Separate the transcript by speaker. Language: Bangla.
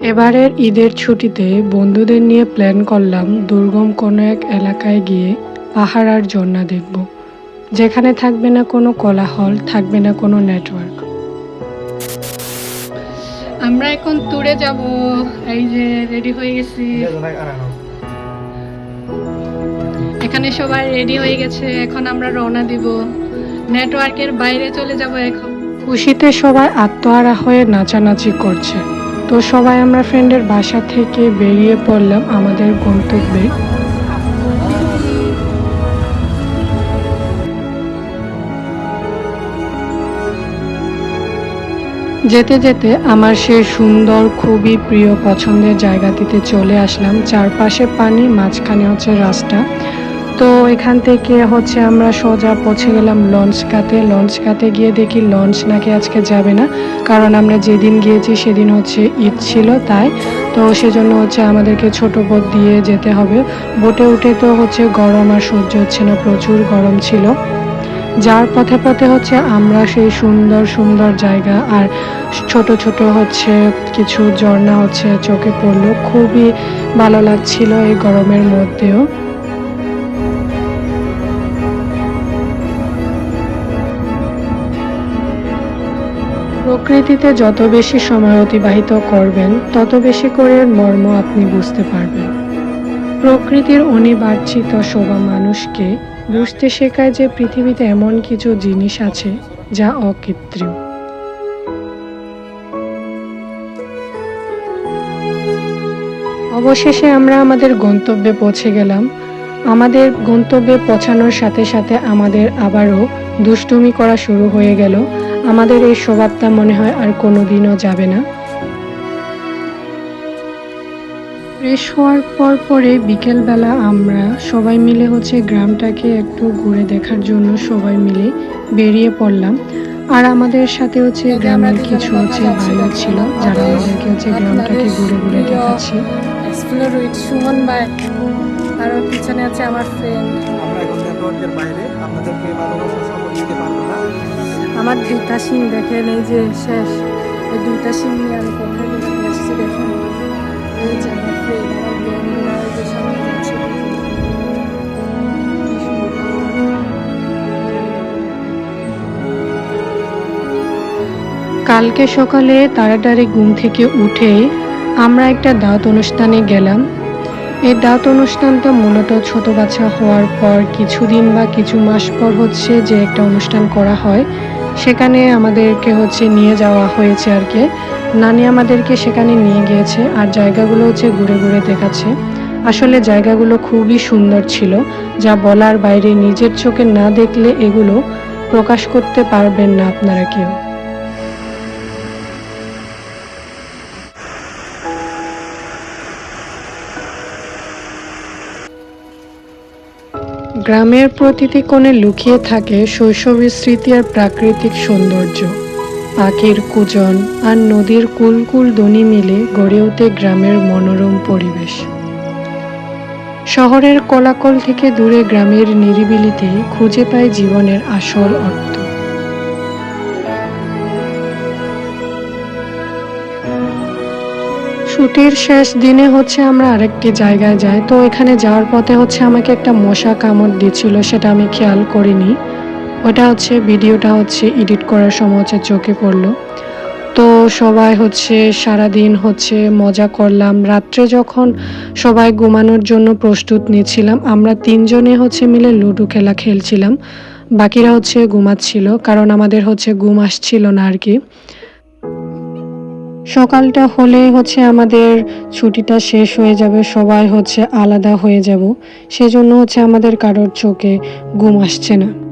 Speaker 1: এবারের ঈদের ছুটিতে বন্ধুদের নিয়ে প্ল্যান করলাম দুর্গম কোনো এক এলাকায় গিয়ে পাহাড় আর ঝর্ণা দেখব। যেখানে থাকবে না কোনো কোলাহল, থাকবে না কোনো নেটওয়ার্ক আমরা এখন ট্যুরে যাব। এই যে রেডি হয়ে গেছি। এখানে সবাই রেডি হয়ে গেছে। এখন আমরা রওনা দিব। নেটওয়ার্কের বাইরে চলে যাব এখন। খুশিতে সবাই আত্মহারা হয়ে নাচানাচি করছে। তো সবাই আমরা ফ্রেন্ডের বাসা থেকে বেরিয়ে পড়লাম আমাদের গন্তব্যে। যেতে যেতে আমার সেই সুন্দর, খুবই প্রিয়, পছন্দের জায়গাটিতে চলে আসলাম। চারপাশে পানি, মাঝখানে হচ্ছে রাস্তা। তো এখান থেকে হচ্ছে আমরা সোজা পৌঁছে গেলাম লঞ্চ কাতে লঞ্চ কাতে গিয়ে দেখি লঞ্চ নাকি আজকে যাবে না। কারণ আমরা যেদিন গিয়েছি সেদিন হচ্ছে ঈদ ছিল তাই। তো সেজন্য হচ্ছে আমাদেরকে ছোট বোট দিয়ে যেতে হবে। বোটে উঠে তো হচ্ছে গরম আর সহ্য হচ্ছে না, প্রচুর গরম ছিল। যার পথে পথে হচ্ছে আমরা সেই সুন্দর সুন্দর জায়গা আর ছোট ছোট হচ্ছে কিছু ঝর্ণা হচ্ছে চোখে পড়ল। খুবই ভালো লাগছিল এই গরমের মধ্যেও। প্রকৃতিতে যত বেশি সময় অতিবাহিত করবেন, তত বেশি করে মর্ম আপনি বুঝতে পারবেন। প্রকৃতির অনিবার্জিত শোভা মানুষকে বুঝতে শেখায় যে পৃথিবীতে এমন কিছু জিনিস আছে যা অকৃত্রিম। অবশেষে আমরা আমাদের গন্তব্যে পৌঁছে গেলাম। আমাদের গন্তব্যে পৌঁছানোর সাথে সাথে আমাদের আবারও দুষ্টুমি করা শুরু হয়ে গেল। আমাদের এই স্বভাবটা মনে হয় আর কোনোদিনও যাবে না। ফ্রেশ হওয়ার পর পরে বিকেলবেলা আমরা সবাই মিলে হচ্ছে গ্রামটাকে একটু ঘুরে দেখার জন্য সবাই মিলে বেরিয়ে পড়লাম। আর আমাদের সাথে হচ্ছে গ্রামের কিছু হচ্ছে ভাইও ছিল যারা আমাদেরকে হচ্ছে গ্রামটাকে ঘুরে ঘুরে দেখাচ্ছে।
Speaker 2: এক্সপ্লোর সুমন ভাই। আর পিছনে আছে আমার ফ্রেন্ড
Speaker 3: আমরা এখন নেটওয়ার্কের বাইরে আপনাদেরকে ভালোবাসা দিতে পারব।
Speaker 2: আমার দুইটা সিম দেখেন, এই যে শেষ। এই দুইটা সিম নিয়ে আমি কোথায় আসছি দেখেন। এই যে এই যে
Speaker 1: কালকে সকালে তাড়াতাড়ি ঘুম থেকে উঠে আমরা একটা দাওয়াত অনুষ্ঠানে গেলাম। এই দাঁত অনুষ্ঠানটা মূলত ছোট বাচ্চা হওয়ার পর কিছুদিন বা কিছু মাস পর হচ্ছে যে একটা অনুষ্ঠান করা হয়। সেখানে আমাদেরকে হচ্ছে নিয়ে যাওয়া হয়েছে আর কি। নানি আমাদেরকে সেখানে নিয়ে গিয়েছে আর জায়গাগুলো হচ্ছে ঘুরে ঘুরে দেখাচ্ছে। আসলে জায়গাগুলো খুবই সুন্দর ছিল, যা বলার বাইরে নিজের চোখে না দেখলে এগুলো প্রকাশ করতে পারবেন না আপনারা কেউ। গ্রামের প্রতিটি কোণে লুকিয়ে থাকে শৈশবের স্মৃতি আর প্রাকৃতিক সৌন্দর্য। পাখির কুজন আর নদীর কুলকুল দনি মিলে গড়ে ওঠে গ্রামের মনোরম পরিবেশ। শহরের কলাকল থেকে দূরে গ্রামের নিরিবিলিতে খুঁজে পায় জীবনের আসল অর্থ। ছুটির শেষ দিনে হচ্ছে আমরা আরেকটি জায়গায় যাই। তো এখানে যাওয়ার পথে হচ্ছে আমাকে একটা মশা কামড় দিচ্ছিল, সেটা আমি খেয়াল করিনি। ওটা হচ্ছে, ভিডিওটা হচ্ছে এডিট করার সময় হচ্ছে চোখে পড়ল। তো সবাই হচ্ছে সারা দিন হচ্ছে মজা করলাম। রাত্রে যখন সবাই ঘুমানোর জন্য প্রস্তুত নিচ্ছিলাম, আমরা তিনজনে হচ্ছে মিলে লুডো খেলা খেলছিলাম। বাকিরা হচ্ছে ঘুমাচ্ছিল, কারণ আমাদের হচ্ছে ঘুম আসছিল না আর কি। সকালটা হলে হচ্ছে আমাদের ছুটিটা শেষ হয়ে যাবে, সবাই হচ্ছে আলাদা হয়ে যাব। সেজন্য হচ্ছে আমাদের কারোর চোখে ঘুম আসছে না।